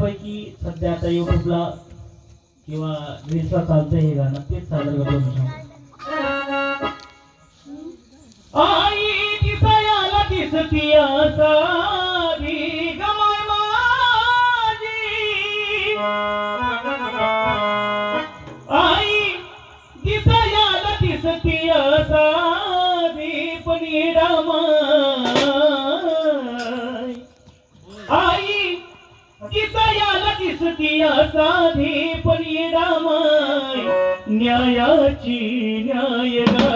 बऱ्यापैकी सध्या आता युट्यूबला किंवा रील्सला चालतंय हे गाणं तेच सादर करतो दिसायाला दिसती पण रामाय न्यायाची न्याय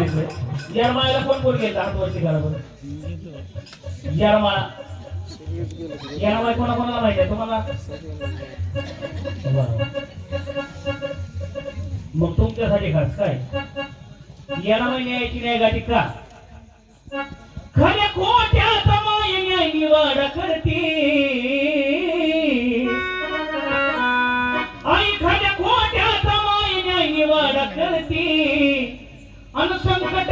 असं का कोण कोण घेतं हात वरती करा बरं. येरमाळा येरमाळ कोणा कोणाला माहिती आहे तुम्हाला? मग तुमच्यासाठी खास काय? येरमाळ न्यायची न्याय गाठी का? खरे खोट्या माय न्याय निवाड करते.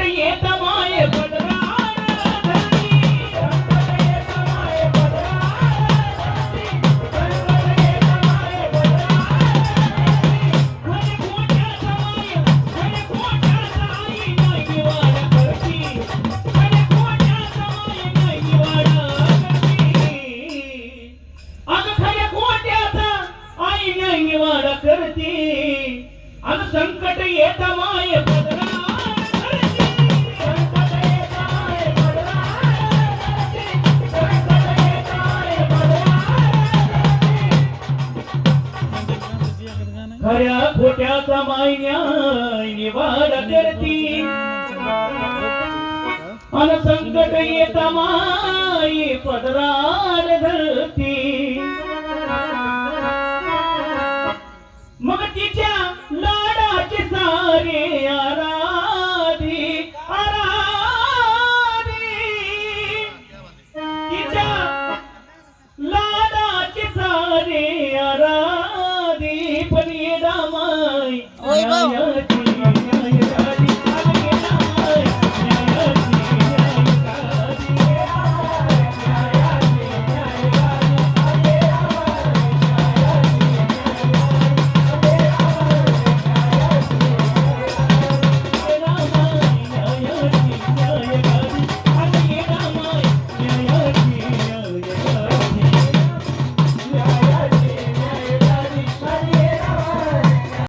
संकट येत खऱ्या खोट्याचा मायन्या निवाड करती. अन संकट येता माई पदरार धरती. मग तिच्या लाडाचे सारे vamos!